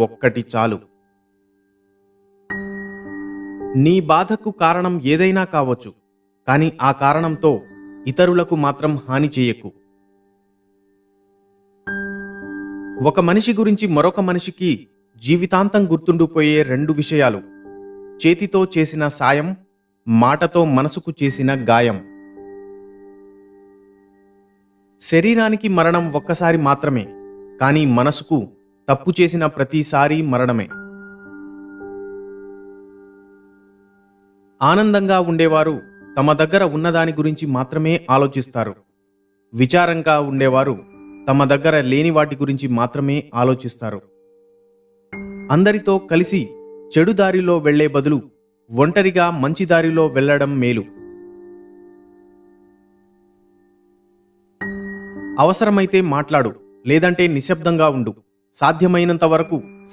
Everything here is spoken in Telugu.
ఒక్కటి చాలు. నీ బాధకు కారణం ఏదైనా కావచ్చు కానీ ఆ కారణంతో ఇతరులకు మాత్రం హాని చేయకు. ఒక మనిషి గురించి మరొక మనిషికి జీవితాంతం గుర్తుండిపోయే రెండు విషయాలు. చేతితో చేసిన సాయం మాటతో మనసుకు చేసిన గాయం. శరీరానికి మరణం ఒక్కసారి మాత్రమే కానీ మనసుకు తప్పు చేసిన ప్రతిసారి మరణమే. ఆనందంగా ఉండేవారు తమ దగ్గర ఉన్నదాని గురించి మాత్రమే ఆలోచిస్తారు. విచారంగా ఉండేవారు తమ దగ్గర లేని వాటి గురించి మాత్రమే ఆలోచిస్తారు. అందరితో కలిసి చెడు దారిలో వెళ్ళే బదులు ఒంటరిగా మంచి దారిలో వెళ్ళడం మేలు. అవసరమైతే మాట్లాడు లేదంటే నిశ్శబ్దంగా ఉండు. సాధ్యమైనంత వరకు